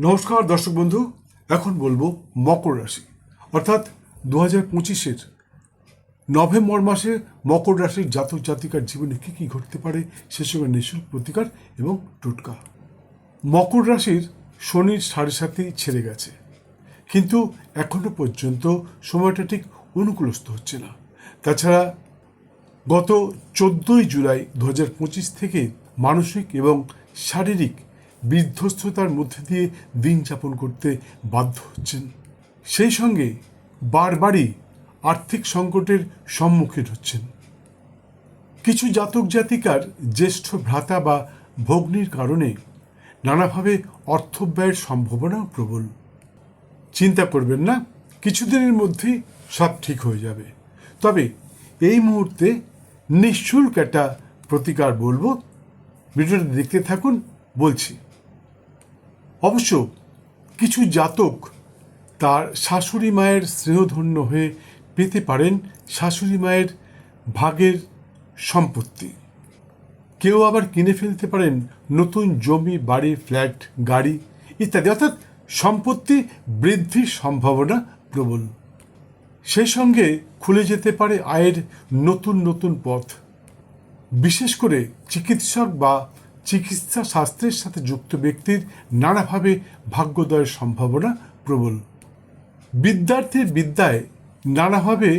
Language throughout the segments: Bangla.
নমস্কার, দর্শক বন্ধু। এখন বলব মকর রাশি। অর্থাৎ দু হাজার পঁচিশের নভেম্বর মাসে মকর রাশির জাতক জাতিকার জীবনে কী কী ঘটতে পারে, সে সঙ্গে নিঃশুল্ক প্রতিকার এবং টোটকা। মকর রাশির শনির সাড়ে সাথে ছেড়ে গেছে। কিন্তু এখনও পর্যন্ত সময়টা ঠিক অনুকূলস্থ হচ্ছে না। তাছাড়া গত চোদ্দোই জুলাই দু থেকে মানসিক এবং শারীরিক বিধ্বস্ততার মধ্যে দিয়ে দিন যাপন করতে বাধ্য হচ্ছেন। সেই সঙ্গে বারবারই আর্থিক সংকটের সম্মুখীন হচ্ছেন। কিছু জাতক জাতিকার জ্যেষ্ঠ ভ্রাতা বা ভগ্নির কারণে নানাভাবে অর্থব্যয়ের সম্ভাবনাও প্রবল। চিন্তা করবেন না, কিছুদিনের মধ্যেই সব ঠিক হয়ে যাবে। তবে এই মুহূর্তে নিঃশুল্ক একটা প্রতিকার বলব। ভিডিওটা দেখতে থাকুন, বলছি। অবশ্য কিছু জাতক তার শাশুড়ি মায়ের স্নেহধন্য হয়ে পেতে পারেন শাশুড়ি মায়ের ভাগের সম্পত্তি। কেউ আবার কিনে ফেলতে পারেন নতুন জমি, বাড়ি, ফ্ল্যাট, গাড়ি ইত্যাদি। অর্থাৎ সম্পত্তি বৃদ্ধির সম্ভাবনা প্রবল। সেই সঙ্গে খুলে যেতে পারে আয়ের নতুন নতুন পথ। বিশেষ করে চিকিৎসক বা চিকিৎসা শাস্ত্রের সাথে যুক্ত ব্যক্তির নানাভাবে ভাগ্যোদয়ের সম্ভাবনা প্রবল। বিদ্যার্থীর বিদ্যায় নানাভাবে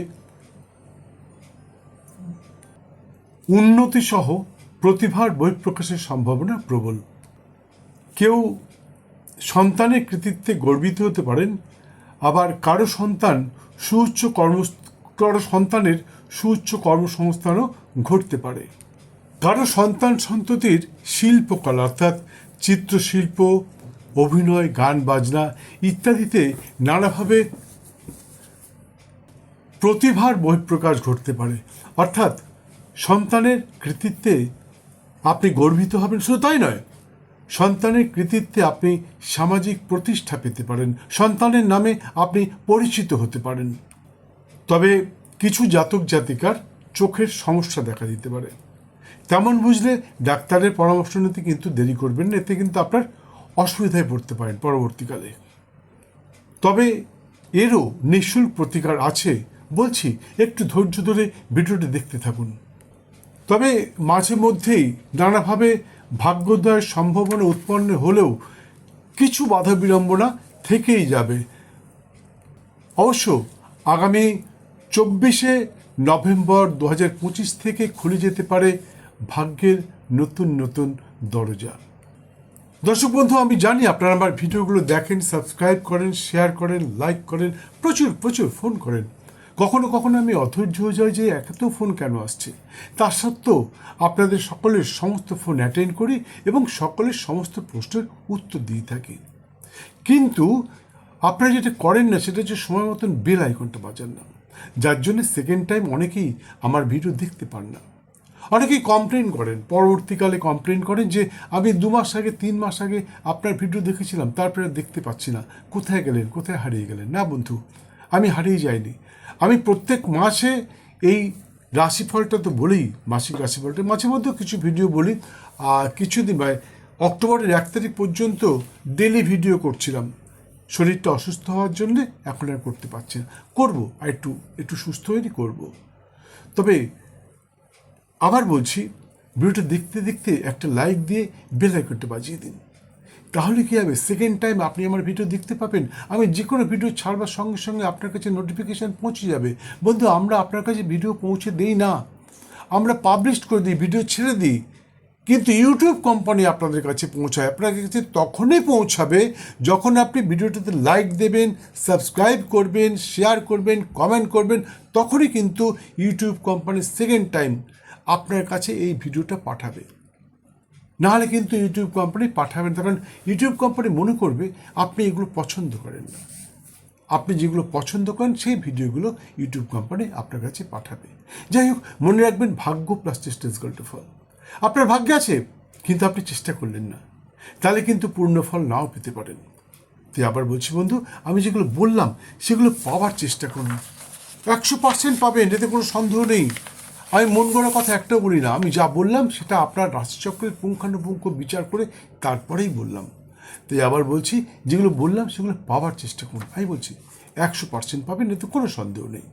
উন্নতি সহ প্রতিভার বহিঃপ্রকাশের সম্ভাবনা প্রবল। কেউ সন্তানের কৃতিত্বে গর্বিত হতে পারেন, আবার কারও সন্তান সুউচ্চ কর্ম কারও সন্তানের সুউচ্চ কর্মসংস্থানও ঘটতে পারে। কারও সন্তান সন্ততির শিল্পকলা, অর্থাৎ চিত্রশিল্প, অভিনয়, গান, বাজনা ইত্যাদিতে নানাভাবে প্রতিভার বহিঃপ্রকাশ ঘটতে পারে। অর্থাৎ সন্তানের কৃতিত্বে আপনি গর্বিত হবেন, শুধু তাই নয়, সন্তানের কৃতিত্বে আপনি সামাজিক প্রতিষ্ঠা পেতে পারেন, সন্তানের নামে আপনি পরিচিত হতে পারেন। তবে কিছু জাতক জাতিকার চোখের সমস্যা দেখা দিতে পারে। তেমন বুঝলে ডাক্তারের পরামর্শ নিতে কিন্তু দেরি করবেন না, এতে কিন্তু আপনার অসুবিধায় পড়তে পারেন পরবর্তীকালে। তবে এরও নিঃশুল্ক প্রতিকার আছে, বলছি, একটু ধৈর্য ধরে ভিডিওটি দেখতে থাকুন। তবে মাঝে মধ্যেই নানাভাবে ভাগ্যোদয়ের সম্ভাবনা উৎপন্ন হলেও কিছু বাধা বিড়ম্বনা থেকেই যাবে। অবশ্য আগামী চব্বিশে নভেম্বর দু থেকে খুলে যেতে পারে ভাগ্যের নতুন নতুন দরজা। দর্শক বন্ধু, আমি জানি আপনারা আমার ভিডিওগুলো দেখেন, সাবস্ক্রাইব করেন, শেয়ার করেন, লাইক করেন, প্রচুর প্রচুর ফোন করেন। কখনো কখনো আমি অধৈর্য হয়ে যাই যে এত ফোন কেন আসছে? তা সত্ত্বেও আপনাদের সকলের সমস্ত ফোন অ্যাটেন্ড করি এবং সকলের সমস্ত প্রশ্নের উত্তর দিয়ে থাকি। কিন্তু আপনারা যেটা করেন না, সেটা হচ্ছে সময় মতন বেল আইকনটা বাজান না। যার জন্য সেকেন্ড টাইম অনেকেই আমার ভিডিও দেখতে পান না। অনেকেই কমপ্লেন করেন, পরবর্তীকালে কমপ্লেন করেন যে, আমি দু মাস আগে, তিন মাস আগে আপনার ভিডিও দেখেছিলাম, তারপরে দেখতে পাচ্ছি না। কোথায় গেলেন? কোথায় হারিয়ে গেলেন? না বন্ধু, আমি হারিয়ে যাইনি। আমি প্রত্যেক মাসে এই রাশিফলটা তো বলি মাসিক রাশিফলটা, মাঝে মধ্যেও কিছু ভিডিও বলি। আর কিছুদিন মানে অক্টোবরের এক তারিখ পর্যন্ত ডেলি ভিডিও করছিলাম। শরীরটা অসুস্থ হওয়ার জন্যে এখন আর করতে পারছি না। করব, আর একটু একটু সুস্থ হয়েই করব। তবে আবার বলছি, ভিডিওটা দেখতে দেখতে একটা লাইক দিয়ে বেল আইকনটা বাজিয়ে দিন। তাহলে কী হবে? সেকেন্ড টাইম আপনি আমার ভিডিও দেখতে পাবেন, আমি যে কোনো ভিডিও ছাড়বার সঙ্গে সঙ্গে আপনার কাছে নোটিফিকেশান পৌঁছে যাবে। বন্ধু, আমরা আপনার কাছে ভিডিও পৌঁছে দেই না। আমরা পাবলিশ করে দিই ভিডিও ছেড়ে দিই। কিন্তু ইউটিউব কোম্পানি আপনাদের কাছে পৌঁছায়। আপনার কাছে তখনই পৌঁছাবে যখন আপনি ভিডিওটাতে লাইক দেবেন সাবস্ক্রাইব করবেন শেয়ার করবেন কমেন্ট করবেন, তখনই কিন্তু ইউটিউব কোম্পানি সেকেন্ড টাইম আপনার কাছে এই ভিডিওটা পাঠাবে। নাহলে কিন্তু ইউটিউব কোম্পানি পাঠাবেন কারণ ইউটিউব কোম্পানি মনে করবে আপনি এগুলো পছন্দ করেন না। আপনি যেগুলো পছন্দ করেন, সেই ভিডিওগুলো ইউটিউব কোম্পানি আপনার কাছে পাঠাবে। যাই হোক, মনে রাখবেন ভাগ্য প্লাস টু ফল আপনার ভাগ্যে আছে, কিন্তু আপনি চেষ্টা করলেন না। তাহলে কিন্তু পূর্ণ ফল নাও পেতে পারেন। তাই আবার বলছি, বন্ধু, আমি যেগুলো বললাম, সেগুলো পাওয়ার চেষ্টা করুন। একশো পার্সেন্ট পাবেন, এতে কোনো সন্দেহ নেই। আমি মন গড়া কথা একটাও বলি না, আমি যা বললাম সেটা আপনার রাশিচক্রের পুঙ্খানুপুঙ্খ বিচার করে তারপরেই বললাম। তাই আবার বলছি, যেগুলো বললাম সেগুলো পাওয়ার চেষ্টা করুন। আমি বলছি, একশো পার্সেন্ট পাবেন, এতে কোনো সন্দেহ নেই।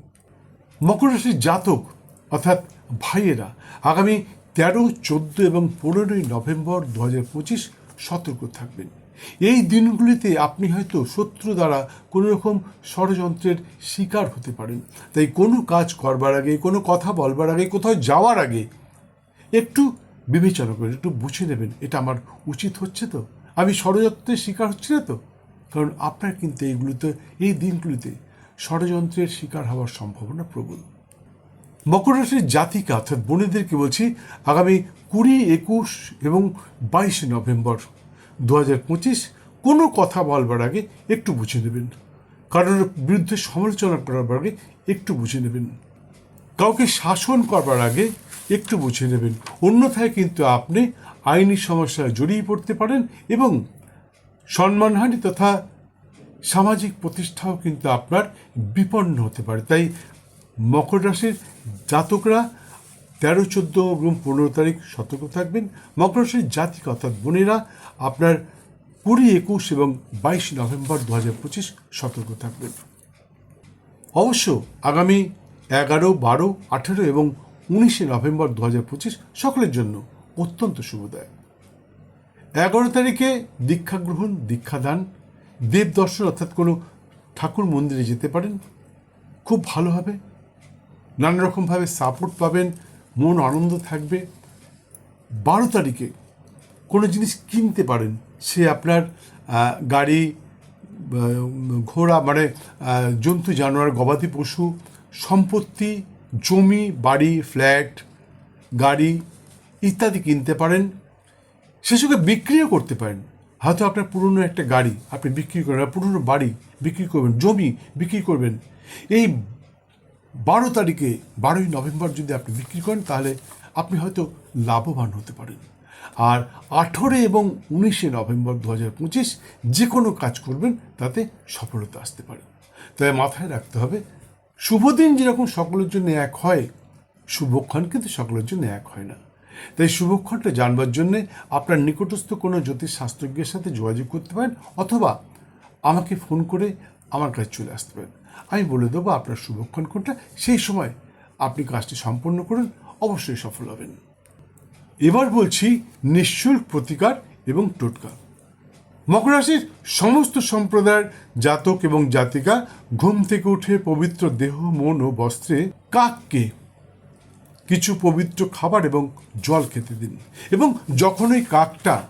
মকর রাশির জাতক, অর্থাৎ ভাইয়েরা, আগামী তেরো, চোদ্দ এবং পনেরোই নভেম্বর দু হাজার পঁচিশ সতর্ক থাকবেন। এই দিনগুলিতে আপনি হয়তো শত্রু দ্বারা কোনো রকম ষড়যন্ত্রের শিকার হতে পারেন। তাই কোনো কাজ করবার আগে, কোনো কথা বলবার আগে, কোথাও যাওয়ার আগে একটু বিবেচনা করবেন একটু বুঝে নেবেন, এটা আমার উচিত হচ্ছে তো? আমি ষড়যন্ত্রের শিকার হচ্ছি না তো? কারণ আপনার কিন্তু এইগুলিতে, এই দিনগুলিতে ষড়যন্ত্রের শিকার হওয়ার সম্ভাবনা প্রবল। মকর রাশির জাতিকা অর্থাৎ বোনেদেরকে বলছি আগামী কুড়ি, একুশ এবং বাইশে নভেম্বর দু হাজার পঁচিশ কোনো কথা বলবার আগে একটু বুঝে নেবেন। কারোর বিরুদ্ধে সমালোচনা করার আগে একটু বুঝে নেবেন। কাউকে শাসন করবার আগে একটু বুঝে নেবেন। অন্যথায় কিন্তু আপনি আইনি সমস্যায় জড়িয়ে পড়তে পারেন এবং সম্মানহানি তথা সামাজিক প্রতিষ্ঠাও কিন্তু আপনার বিপন্ন হতে পারে। তাই মকর রাশির জাতকরা তেরো, চোদ্দ এবং পনেরো তারিখ সতর্ক থাকবেন। মকর রাশির জাতিক অর্থাৎ বোনেরা আপনার কুড়ি, একুশ এবং বাইশ নভেম্বর দু হাজার পঁচিশ সতর্ক থাকবেন। অবশ্য আগামী এগারো, বারো, আঠেরো এবং উনিশে নভেম্বর দু হাজার পঁচিশ সকলের জন্য অত্যন্ত শুভদায়ক। এগারো তারিখে দীক্ষা গ্রহণ দীক্ষাদান দেব দর্শন অর্থাৎ কোনো ঠাকুর মন্দিরে যেতে পারেন। খুব ভালো হবে। নানা রকমভাবে সাপোর্ট পাবেন, মন আনন্দ থাকবে। বারো তারিখে কোনো জিনিস কিনতে পারেন, সে আপনার গাড়ি ঘোড়া মানে জন্তু, জানোয়ার, গবাদি পশু, সম্পত্তি, জমি, বাড়ি ফ্ল্যাট গাড়ি ইত্যাদি কিনতে পারেন। সেসবকে বিক্রিও করতে পারেন। হয়তো আপনার পুরনো একটা গাড়ি আপনি বিক্রি করবেন পুরনো বাড়ি বিক্রি করবেন, জমি বিক্রি করবেন। এই বারো তারিখে, বারোই নভেম্বর যদি আপনি বিক্রি করেন, তাহলে আপনি হয়তো লাভবান হতে পারেন। আর আঠেরো এবং উনিশে নভেম্বর দু হাজার পঁচিশ যে কোনো কাজ করবেন, তাতে সফলতা আসতে পারে। তাই মাথায় রাখতে হবে, শুভ দিন যেরকম সকলের জন্য এক হয় শুভক্ষণ কিন্তু সকলের জন্য এক হয় না। তাই শুভক্ষণটা জানবার জন্যে আপনার নিকটস্থ কোনো জ্যোতিষ শাস্ত্রজ্ঞের সাথে যোগাযোগ করতে পারেন, অথবা আমাকে ফোন করে আমার কাছে চলে আসতে পারেন। আমি বলে দেবো আপনার শুভক্ষণ কোনটা। সেই সময় আপনি কাজটি সম্পন্ন করুন, অবশ্যই সফল হবেন। এবার বলছি নিঃশুল্ক প্রতিকার এবং টোটকা। মকর রাশির সমস্ত সম্প্রদায়ের জাতক এবং জাতিকা ঘুম থেকে উঠে পবিত্র দেহ, মন ও বস্ত্রে কাককে কিছু পবিত্র খাবার এবং জল খেতে দিন। এবং যখন ওই কাকটা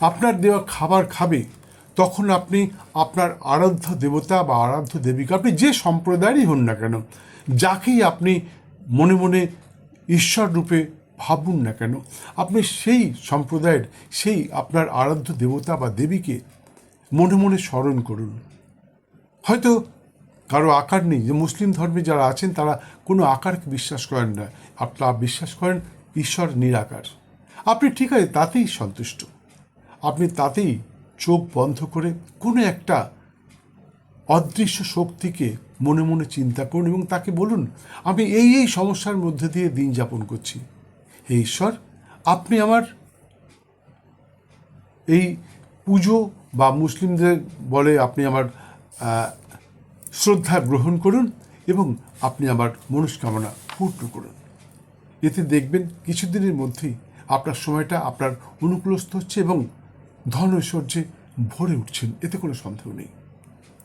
আপনার দেওয়া খাবার খাবে তখন আপনি আপনার আরাধ্য দেবতা বা আরাধ্য দেবীকে, আপনি যে সম্প্রদায়েরই হন না কেন, যাকেই আপনি মনে মনে ঈশ্বর রূপে ভাবুন না কেন, আপনি সেই সম্প্রদায়ের, সেই আপনার আরাধ্য দেবতা বা দেবীকে মনে মনে স্মরণ করুন। হয়তো কারও আকার নেই, যে মুসলিম ধর্মে যারা আছেন, তারা কোনো আকারকে বিশ্বাস করেন না। আপনারা বিশ্বাস করেন ঈশ্বর নিরাকার। আপনি ঠিক আছে, তাতেই সন্তুষ্ট। আপনি তাতেই চোখ বন্ধ করে কোনো একটা অদৃশ্য শক্তিকে মনে মনে চিন্তা করুন এবং তাকে বলুন, আমি এই এই সমস্যার মধ্যে দিয়ে দিন যাপন করছি। হে ঈশ্বর, আপনি আমার এই পুজো বা মুসলিমদের বলে আপনি আমার শ্রদ্ধা গ্রহণ করুন এবং আপনি আমার মনস্কামনা পূর্ণ করুন। এতে দেখবেন কিছুদিনের মধ্যেই আপনার সময়টা আপনার অনুকূলস্থ হচ্ছে এবং ধন ঐশ্বর্যে ভরে উঠছেন, এতে কোনো সন্দেহ নেই।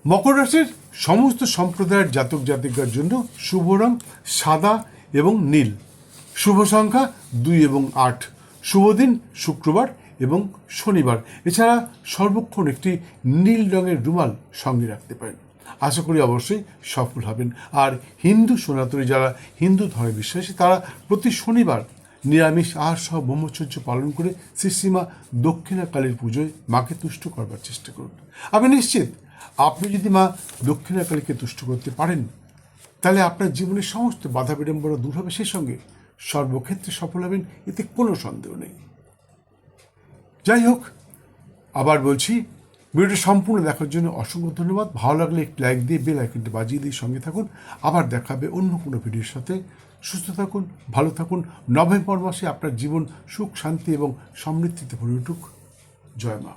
মকর রাশির সমস্ত সম্প্রদায়ের জাতক জাতিকার জন্য শুভ রং সাদা এবং নীল। শুভ সংখ্যা দুই এবং আট। শুভ দিন শুক্রবার এবং শনিবার। এছাড়া সর্বক্ষণ একটি নীল রঙের রুমাল সঙ্গে রাখতে পারেন। আশা করি অবশ্যই সফল হবেন। আর হিন্দু সনাতনী যারা হিন্দু ধর্মে বিশ্বাসী, তারা প্রতি শনিবার নিরামিষ আহার সহ ব্রহ্মচর্য পালন করে শ্রীশ্রীমা দক্ষিণা কালীর পুজোয় মাকে তুষ্ট করবার চেষ্টা করুন। আমি নিশ্চিত আপনি যদি মা দক্ষিণা কালীকে তুষ্ট করতে পারেন, তাহলে আপনার জীবনের সমস্ত বাধা বিড়ম্বনা দূর হবে সেই সঙ্গে। সর্বক্ষেত্রে সফল হবেন, এতে কোনো সন্দেহ নেই। যাই হোক, আবার বলছি ভিডিওটি সম্পূর্ণ দেখার জন্য অসংখ্য ধন্যবাদ। ভালো লাগলে একটি লাইক দিয়ে বেল আইকনটি বাজিয়ে দিয়ে সঙ্গে থাকুন। আবার দেখাবে অন্য কোনো ভিডিওর সাথে। সুস্থ থাকুন, ভালো থাকুন। নভেম্বর মাসে আপনার জীবন সুখ, শান্তি এবং সমৃদ্ধিতে ভরে উঠুক। জয় মা।